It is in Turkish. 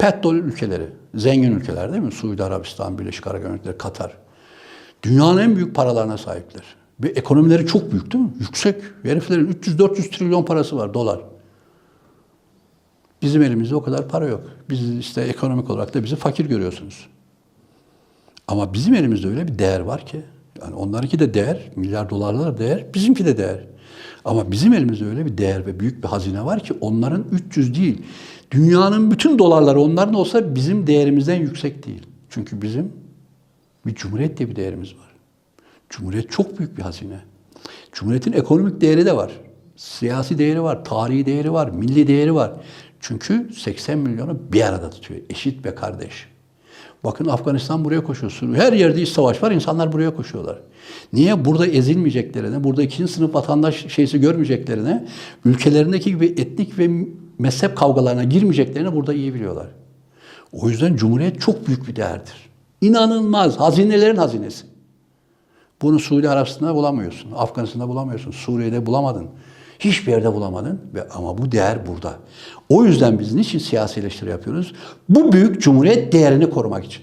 petrol ülkeleri, zengin ülkeler değil mi? Suudi Arabistan, Birleşik Arap Emirlikleri, Katar. Dünyanın en büyük paralarına sahipler. Ve ekonomileri çok büyük değil mi? Yüksek. Heriflerin 300-400 trilyon parası var dolar. Bizim elimizde o kadar para yok. Biz işte ekonomik olarak da bizi fakir görüyorsunuz. Ama bizim elimizde öyle bir değer var ki, yani onlarınki de değer, milyar dolarlar değer, bizimki de değer. Ama bizim elimizde öyle bir değer ve büyük bir hazine var ki onların 300 değil. Dünyanın bütün dolarları onların olsa bizim değerimizden yüksek değil. Çünkü bizim bir cumhuriyet diye bir değerimiz var. Cumhuriyet çok büyük bir hazine. Cumhuriyetin ekonomik değeri de var. Siyasi değeri var, tarihi değeri var, milli değeri var. Çünkü 80 milyonu bir arada tutuyor. Eşit ve kardeş. Bakın Afganistan buraya koşuyor. Suriye- Her yerde iç savaş var. insanlar buraya koşuyorlar. Niye? Burada ezilmeyeceklerine, burada ikinci sınıf vatandaş şeysi görmeyeceklerine, ülkelerindeki gibi etnik ve mezhep kavgalarına girmeyeceklerini burada iyi biliyorlar. O yüzden Cumhuriyet çok büyük bir değerdir. İnanılmaz. Hazinelerin hazinesi. Bunu Suudi Arabistan'da bulamıyorsun. Afganistan'da bulamıyorsun. Suriye'de bulamadın. Hiçbir yerde bulamadın. Ve, ama bu değer burada. O yüzden biz niçin siyasi eleştiri yapıyoruz? Bu büyük cumhuriyet değerini korumak için.